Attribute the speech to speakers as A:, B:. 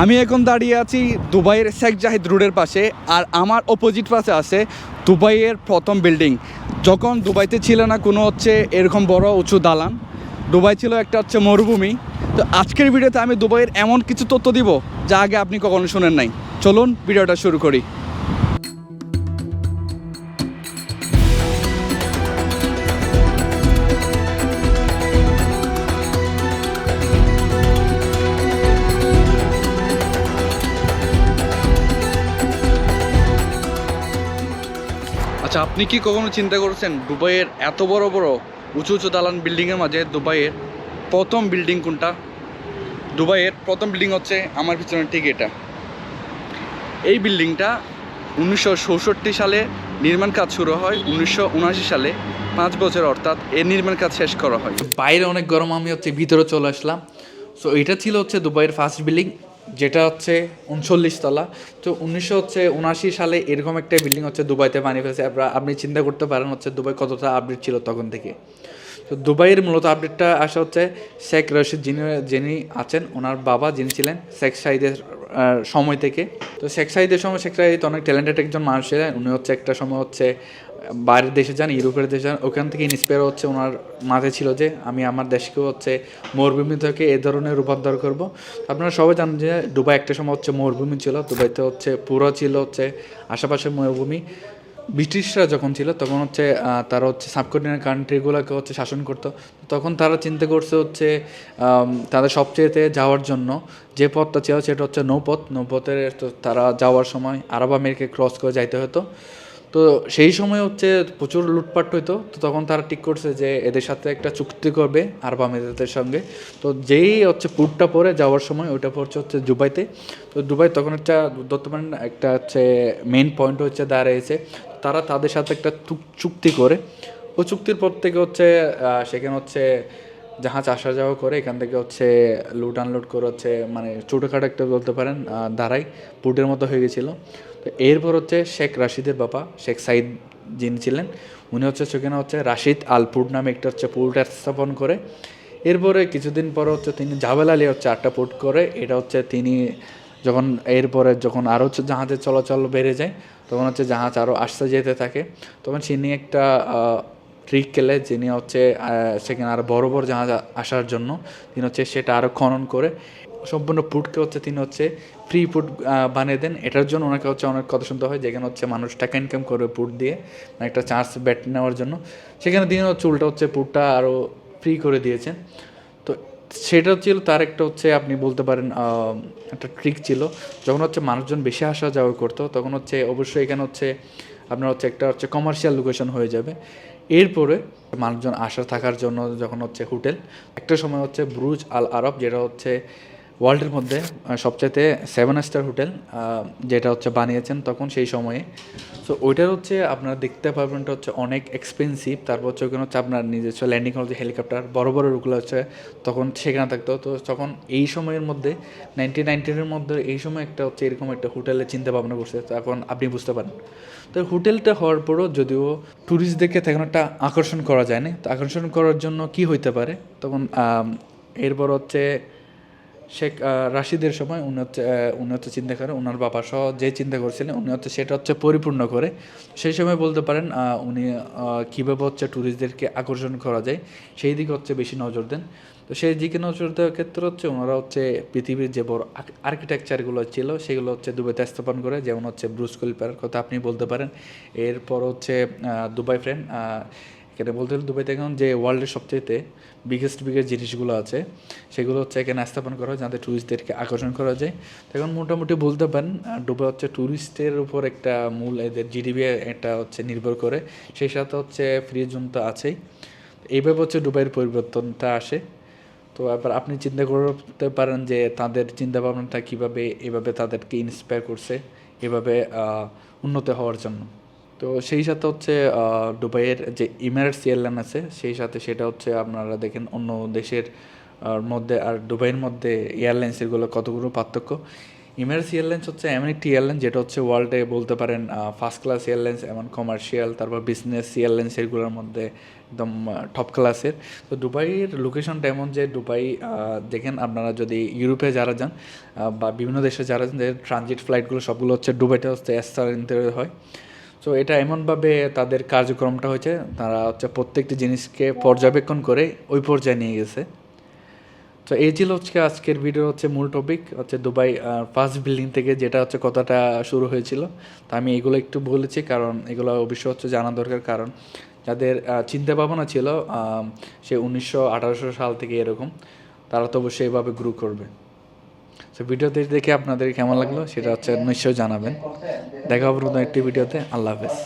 A: আমি এখন দাঁড়িয়ে আছি দুবাইয়ের শেখ জাহিদ রোডের পাশে, আর আমার অপোজিট পাশে আছে দুবাইয়ের প্রথম বিল্ডিং যখন দুবাইতে ছিল না কোনো হচ্ছে এরকম বড় উঁচু দালান, দুবাই ছিল একটা হচ্ছে মরুভূমি। তো আজকের ভিডিওতে আমি দুবাইয়ের এমন কিছু তথ্য দিব যা আগে আপনি কখনো শোনেন নাই। চলুন ভিডিওটা শুরু করি। আচ্ছা আপনি কি কখনো চিন্তা করেছেন দুবাইয়ের এত বড় বড় উঁচু উঁচু দালান বিল্ডিংয়ের মাঝে দুবাইয়ের প্রথম বিল্ডিং কোনটা? দুবাইয়ের প্রথম বিল্ডিং হচ্ছে আমার পিছনে ঠিক এটা। এই বিল্ডিংটা উনিশশো চৌষট্টি সালে নির্মাণ কাজ শুরু হয়, উনিশশো উনআশি সালে পাঁচ বছর, অর্থাৎ এর নির্মাণ কাজ শেষ করা হয়।
B: বাইরে অনেক গরম, আমি হচ্ছে ভিতরে চলে আসলাম। সো এটা ছিল হচ্ছে দুবাইয়ের ফার্স্ট বিল্ডিং যেটা হচ্ছে উনচল্লিশ তলা। তো উনিশশো হচ্ছে উনআশি সালে এরকম একটা বিল্ডিং হচ্ছে দুবাইতে বানিয়ে ফেলছে। আপনি চিন্তা করতে পারেন হচ্ছে দুবাই কতটা আপডেট ছিল তখন থেকে। তো দুবাইয়ের মূলত আপডেটটা আসা হচ্ছে শেখ রশিদ যিনি যিনি আছেন, ওনার বাবা যিনি ছিলেন শেখ সাইদের সময় থেকে। তো শেখ সাইদের সময়, শেখ সাইদ অনেক ট্যালেন্টেড একজন মানুষ ছিলেন। উনি হচ্ছে একটা সময় হচ্ছে বাইরের দেশে যান, ইউরোপের দেশে যান, ওখান থেকে ইন্সপায়ার হচ্ছে ওনার মাথায় ছিল যে আমি আমার দেশকেও হচ্ছে মরুভূমি থেকে এ ধরনের রূপান্তর করব। আপনারা সবাই জানেন যে দুবাই একটা সময় হচ্ছে মরুভূমি ছিল, দুবাইতে হচ্ছে পুরো ছিল হচ্ছে আশেপাশে মরুভূমি। ব্রিটিশরা যখন ছিল তখন হচ্ছে তারা হচ্ছে সাবকন্টিনেন্ট কান্ট্রিগুলোকে হচ্ছে শাসন করতো। তখন তারা চিন্তা করছে হচ্ছে তাদের সবচেয়েতে যাওয়ার জন্য যে পথটা ছিল সেটা হচ্ছে নৌপথ। নৌপথের তারা যাওয়ার সময় আরব আমেরিকা ক্রস করে যাইতে হতো। তো সেই সময় হচ্ছে প্রচুর লুটপাট হইতো, তো তখন তারা ঠিক করছে যে এদের সাথে একটা চুক্তি করবে আরব আমিরাতের সঙ্গে। তো যেই হচ্ছে পুটটা পরে যাওয়ার সময় ওইটা পড়ছে হচ্ছে দুবাইতে। তো দুবাই তখন একটা ধরতে পারেন একটা হচ্ছে মেন পয়েন্ট হচ্ছে দাঁড়িয়েছে। তারা তাদের সাথে একটা চুক- চুক্তি করে। ওই চুক্তির পর থেকে হচ্ছে সেখানে হচ্ছে জাহাজ আসা যাওয়া করে, এখান থেকে হচ্ছে লুট আনলোড করে হচ্ছে মানে ছোটোখাটো একটা বলতে পারেন দাঁড়াই পুটের মতো হয়ে গেছিল। তো এরপর হচ্ছে শেখ রাশিদের বাবা, শেখ সাইদ যিনি ছিলেন, উনি হচ্ছে সেখানে হচ্ছে রাশিদ আলপুর নামে একটা হচ্ছে পুট স্থাপন করে। এরপরে কিছুদিন পরে হচ্ছে তিনি জাবেল আলী হচ্ছে আটটা পুট করে, এটা হচ্ছে তিনি যখন, এরপরে যখন আরও হচ্ছে জাহাজের চলাচল বেড়ে যায়, তখন হচ্ছে জাহাজ আরও আসতে যেতে থাকে। তখন তিনি একটা ট্রিক খেলে যিনি হচ্ছে সেখানে আরও বড় বড় জাহাজ আসার জন্য তিনি হচ্ছে সেটা আরও খনন করে সম্পূর্ণ পুটকে হচ্ছে তিনি হচ্ছে ফ্রি পুট বানিয়ে দেন। এটার জন্য ওনাকে হচ্ছে অনেক কথা শুনতে হয়, যেখানে হচ্ছে মানুষ টাকা ইনকাম করবে পুট দিয়ে, একটা চার্জ ব্যাট নেওয়ার জন্য। সেখানে তিনি হচ্ছে উল্টা হচ্ছে পুটটা আরও ফ্রি করে দিয়েছেন। তো সেটা ছিল তার একটা হচ্ছে, আপনি বলতে পারেন একটা ট্রিক ছিল। যখন হচ্ছে মানুষজন বেশি আসা যাওয়া করতো, তখন হচ্ছে অবশ্যই এখানে হচ্ছে আপনার হচ্ছে একটা হচ্ছে কমার্শিয়াল লোকেশন হয়ে যাবে। এরপরে মানুষজন আসা থাকার জন্য যখন হচ্ছে হোটেল, একটা সময় হচ্ছে ব্রুজ আল আরব, যেটা হচ্ছে ওয়ার্ল্ডের মধ্যে সবচাইতে সেভেন স্টার হোটেল যেটা হচ্ছে বানিয়েছেন তখন সেই সময়ে। সো ওইটার হচ্ছে আপনারা দেখতে পারবেন হচ্ছে অনেক এক্সপেন্সিভ তারপর হচ্ছে ওখানে হচ্ছে আপনার নিজস্ব ল্যান্ডিং হল যে হেলিকপ্টার বড় বড় রুগুলো হচ্ছে তখন সেখানে থাকতো। তো তখন এই সময়ের মধ্যে নাইনটিন নাইনটিনের মধ্যে এই সময় একটা হচ্ছে এরকম একটা হোটেলের চিন্তা ভাবনা করছে। তখন আপনি বুঝতে পারেন। তো হোটেলটা হওয়ার পরও যদিও ট্যুরিস্টদেরকে তেমন একটা আকর্ষণ করা যায় না, তো আকর্ষণ করার জন্য কি হইতে পারে? তখন এরপর হচ্ছে শেখ রাশিদের সময় উনি হচ্ছে উনি হচ্ছে চিন্তা করে ওনার বাবা সহ যে চিন্তা করছিলেন, উনি হচ্ছে সেটা হচ্ছে পরিপূর্ণ করে। সেই সময় বলতে পারেন উনি কীভাবে হচ্ছে ট্যুরিস্টদেরকে আকর্ষণ করা যায়, সেই দিকে হচ্ছে বেশি নজর দেন। তো সেই দিকে নজর দেওয়ার ক্ষেত্রে হচ্ছে ওনারা হচ্ছে পৃথিবীর যে বড় আর্কিটেকচারগুলো ছিল, সেগুলো হচ্ছে দুবাইতে স্থাপন করে, যেমন হচ্ছে ব্রুজ খলিফার কথা আপনি বলতে পারেন। এরপর হচ্ছে দুবাই ফ্রেন্ড এখানে বলতে গেলে দুবাইতে এখন যে ওয়ার্ল্ডের সবচেয়ে বিগেস্ট বিগেস্ট জিনিসগুলো আছে, সেগুলো হচ্ছে এখানে স্থাপন করা হয়, যাতে ট্যুরিস্টদেরকে আকর্ষণ করা যায়। তো এখন মোটামুটি বলতে পারেন দুবাই হচ্ছে ট্যুরিস্টের উপর একটা মূল এদের জিডিপি এটা হচ্ছে নির্ভর করে। সেই সাথে হচ্ছে ফ্রি জোন তো আছেই। এইভাবে হচ্ছে দুবাইয়ের পরিবর্তনটা আসে। তো এবার আপনি চিন্তা করতে পারেন যে তাদের চিন্তা ভাবনাটা কীভাবে, এভাবে তাদেরকে ইন্সপায়ার করছে, এভাবে উন্নত হওয়ার জন্য। তো সেই সাথে হচ্ছে দুবাইয়ের যে ইমারেটস এয়ারলাইন আছে, সেই সাথে সেটা হচ্ছে আপনারা দেখেন অন্য দেশের মধ্যে আর দুবাইয়ের মধ্যে এয়ারলাইন্সেরগুলো কতগুলো পার্থক্য। ইমারেস এয়ারলাইন্স হচ্ছে এমন একটি এয়ারলাইন্স যেটা হচ্ছে ওয়ার্ল্ডে বলতে পারেন ফার্স্ট ক্লাস এয়ারলাইন্স, এমন কমার্শিয়াল তারপর বিজনেস এয়ারলাইন্স এগুলোর মধ্যে একদম টপ ক্লাসের তো দুবাইয়ের লোকেশনটা এমন যে দুবাই দেখেন আপনারা যদি ইউরোপে যারা যান বা বিভিন্ন দেশে যারা যান ট্রানজিট ফ্লাইটগুলো সবগুলো হচ্ছে দুবাইতে হচ্ছে এস্তার হয়। তো এটা এমনভাবে তাদের কার্যক্রমটা হয়েছে তারা হচ্ছে প্রত্যেকটি জিনিসকে পর্যবেক্ষণ করে ওই পর্যায়ে নিয়ে গেছে। তো এই ছিল হচ্ছে আজকের ভিডিও হচ্ছে মূল টপিক হচ্ছে দুবাই ফার্স্ট বিল্ডিং থেকে যেটা হচ্ছে কথাটা শুরু হয়েছিল। তো আমি এগুলো একটু বলেছি কারণ এগুলো অবশ্যই হচ্ছে জানা দরকার কারণ। যাদের চিন্তা ভাবনা ছিল সে উনিশশো আঠারোশো সাল থেকে এরকম তারা তো অবশ্যই এভাবে গ্রো করবে। তো ভিডিওতে দেখে আপনাদের কেমন লাগল সেটা হচ্ছে নিশ্চয়ই জানাবেন। দেখা হবে নতুন একটি ভিডিওতে আল্লাহ হাফেজ।